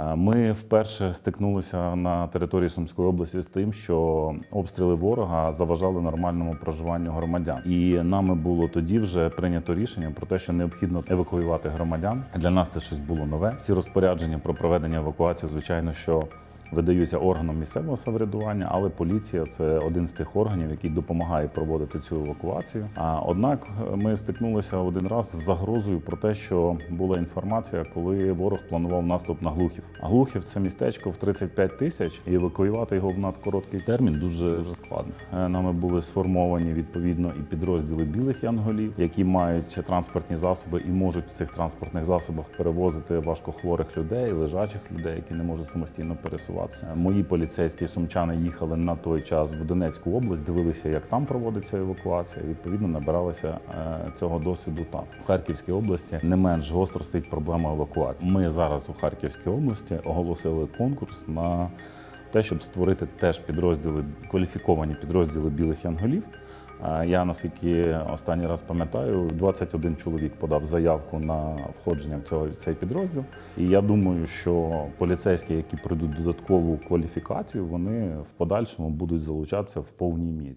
Ми вперше стикнулися на території Сумської області з тим, що обстріли ворога заважали нормальному проживанню громадян. І нами було тоді вже прийнято рішення про те, що необхідно евакуювати громадян. Для нас це щось було нове. Всі розпорядження про проведення евакуації, звичайно, що видаються органам місцевого самоврядування, але поліція це один з тих органів, який допомагає проводити цю евакуацію. А однак ми стикнулися один раз з загрозою про те, що була інформація, коли ворог планував наступ на Глухів. А Глухів це містечко в 35 тисяч, і евакуювати його в надкороткий термін дуже, дуже складно. Е, Нами були сформовані відповідно і підрозділи білих янголів, які мають транспортні засоби і можуть в цих транспортних засобах перевозити важкохворих людей, лежачих людей, які не можуть самостійно пересуватися. Мої поліцейські сумчани їхали на той час в Донецьку область, дивилися, як там проводиться евакуація. Відповідно, набиралися е, цього досвіду там. В Харківській області не менш гостро стоїть проблема евакуації. Ми зараз у Харківській області оголосили конкурс на те, щоб створити теж підрозділи, кваліфіковані підрозділи білих янголів. Я наскільки останній раз пам'ятаю, 21 чоловік подав заявку на входження в цей підрозділ. І я думаю, що поліцейські, які пройдуть додаткову кваліфікацію, вони в подальшому будуть залучатися в повній мірі.